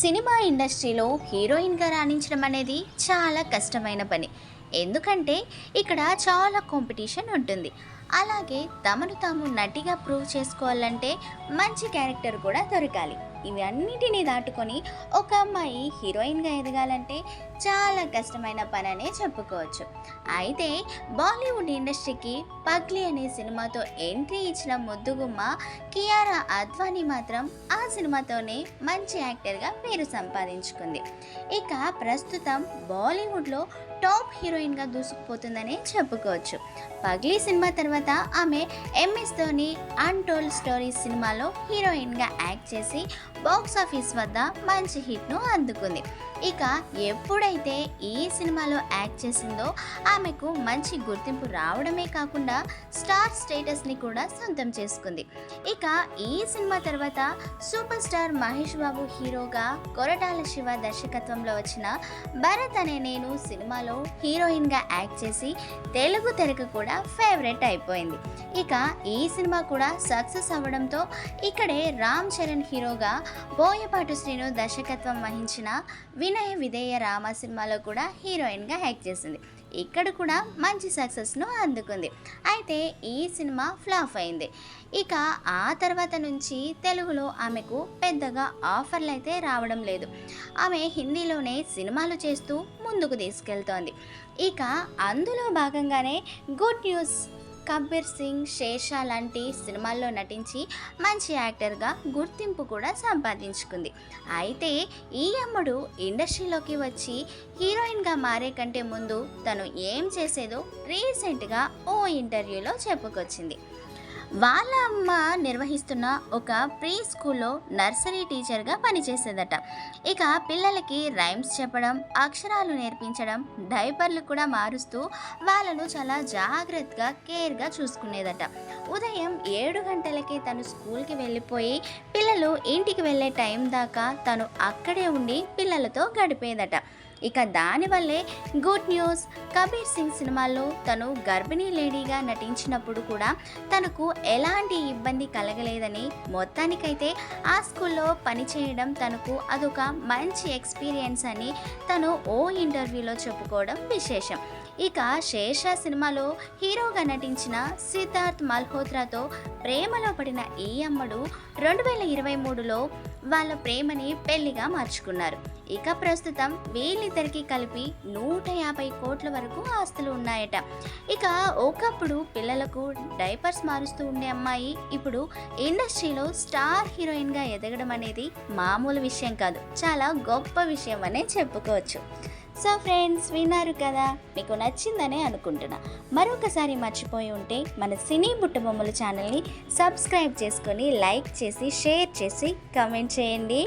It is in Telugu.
సినిమా ఇండస్ట్రీలో హీరోయిన్గా రాణించడం అనేది చాలా కష్టమైన పని. ఎందుకంటే ఇక్కడ చాలా కాంపిటీషన్ ఉంటుంది. అలాగే తమను తాము నటిగా ప్రూవ్ చేసుకోవాలంటే మంచి క్యారెక్టర్ కూడా దొరకాలి. ఇవి అన్నిటినీ దాటుకొని ఒక అమ్మాయి హీరోయిన్గా ఎదగాలంటే చాలా కష్టమైన పని అనే చెప్పుకోవచ్చు. అయితే బాలీవుడ్ ఇండస్ట్రీకి పగ్లీ అనే సినిమాతో ఎంట్రీ ఇచ్చిన ముద్దుగుమ్మ కియారా అద్వానీ మాత్రం ఆ సినిమాతోనే మంచి యాక్టర్గా పేరు సంపాదించుకుంది. ఇక ప్రస్తుతం బాలీవుడ్లో టాప్ హీరోయిన్గా దూసుకుపోతుందనే చెప్పుకోవచ్చు. పగ్లీ సినిమా తర్వాత ఆమె ఎంఎస్ ధోని అన్టోల్డ్ స్టోరీస్ సినిమాలో హీరోయిన్గా యాక్ట్ చేసి బాక్స్ ఆఫీస్ వద్ద మంచి హిట్ను అందుకుంది. ఇక ఎప్పుడైతే ఈ సినిమాలో యాక్ట్ చేసిందో ఆమెకు మంచి గుర్తింపు రావడమే కాకుండా స్టార్ స్టేటస్ని కూడా సొంతం చేసుకుంది. ఇక ఈ సినిమా తర్వాత సూపర్ స్టార్ మహేష్ బాబు హీరోగా కొరటాల శివ దర్శకత్వంలో వచ్చిన భరత్ అనే నేను సినిమాలో హీరోయిన్గా యాక్ట్ చేసి తెలుగు తెరకు కూడా ఫేవరెట్ అయిపోయింది ఇక ఈ సినిమా కూడా సక్సెస్ అవ్వడంతో ఇక్కడే రామ్ చరణ్ హీరోగా బోయపాటు శ్రీను దర్శకత్వం వహించిన వినయ విధేయ రామ సినిమాలో కూడా హీరోయిన్గా యాక్ట్ చేసింది. ఇక్కడ కూడా మంచి సక్సెస్ను అందుకుంది. అయితే ఈ సినిమా ఫ్లాప్ అయింది. ఇక ఆ తర్వాత నుంచి తెలుగులో ఆమెకు పెద్దగా ఆఫర్లు అయితే రావడం లేదు. ఆమె హిందీలోనే సినిమాలు చేస్తూ ముందుకు తీసుకెళ్తోంది. ఇక అందులో భాగంగానే గుడ్ న్యూస్ కబీర్ సింగ్ శేషా లాంటి సినిమాల్లో నటించి మంచి యాక్టర్గా గుర్తింపు కూడా సంపాదించుకుంది. అయితే ఈ అమ్మడు ఇండస్ట్రీలోకి వచ్చి హీరోయిన్గా మారే కంటే ముందు తను ఏం చేసేదో రీసెంట్గా ఓ ఇంటర్వ్యూలో చెప్పుకొచ్చింది. వాళ్ళ అమ్మ నిర్వహిస్తున్న ఒక ప్రీ స్కూల్లో నర్సరీ టీచర్గా పనిచేసేదట. ఇక పిల్లలకి రైమ్స్ చెప్పడం అక్షరాలు నేర్పించడం డైపర్లు కూడా మారుస్తూ వాళ్ళను చాలా జాగ్రత్తగా కేర్గా చూసుకునేదట. ఉదయం ఏడు గంటలకి తను స్కూల్కి వెళ్ళిపోయి పిల్లలు ఇంటికి వెళ్ళే టైం దాకా తను అక్కడే ఉండి పిల్లలతో గడిపేదట. ఇక దానివల్లే గుడ్ న్యూస్. కబీర్ సింగ్ సినిమాలో తను గర్భిణీ లేడీగా నటించినప్పుడు కూడా తనకు ఎలాంటి ఇబ్బంది కలగలేదని మొత్తానికైతే ఆ స్కూల్లో పనిచేయడం తనకు అదొక మంచి ఎక్స్పీరియన్స్ అని తను ఓ ఇంటర్వ్యూలో చెప్పుకోవడం విశేషం. ఇక శేష సినిమాలో హీరోగా నటించిన సిద్ధార్థ్ మల్హోత్రాతో ప్రేమలో పడిన ఈ అమ్మడు రెండు వేల ఇరవై మూడులో వాళ్ళ ప్రేమని పెళ్ళిగా మార్చుకున్నారు. ఇక ప్రస్తుతం వీళ్ళిద్దరికీ కలిపి నూట యాభై కోట్ల వరకు ఆస్తులు ఉన్నాయట. ఇక ఒకప్పుడు పిల్లలకు డైపర్స్ మారుస్తూ ఉండే అమ్మాయి ఇప్పుడు ఇండస్ట్రీలో స్టార్ హీరోయిన్గా ఎదగడం అనేది మామూలు విషయం కాదు. చాలా గొప్ప విషయం అనే చెప్పుకోవచ్చు. సో ఫ్రెండ్స్ విన్నారు కదా? మీకు నచ్చిందనే అనుకుంటున్నా. మరొకసారి మర్చిపోయి ఉంటే మన సినీ బుట్టబొమ్మల ఛానల్ని సబ్స్క్రైబ్ చేసుకొని లైక్ చేసి షేర్ చేసి కమెంట్ చేయండి.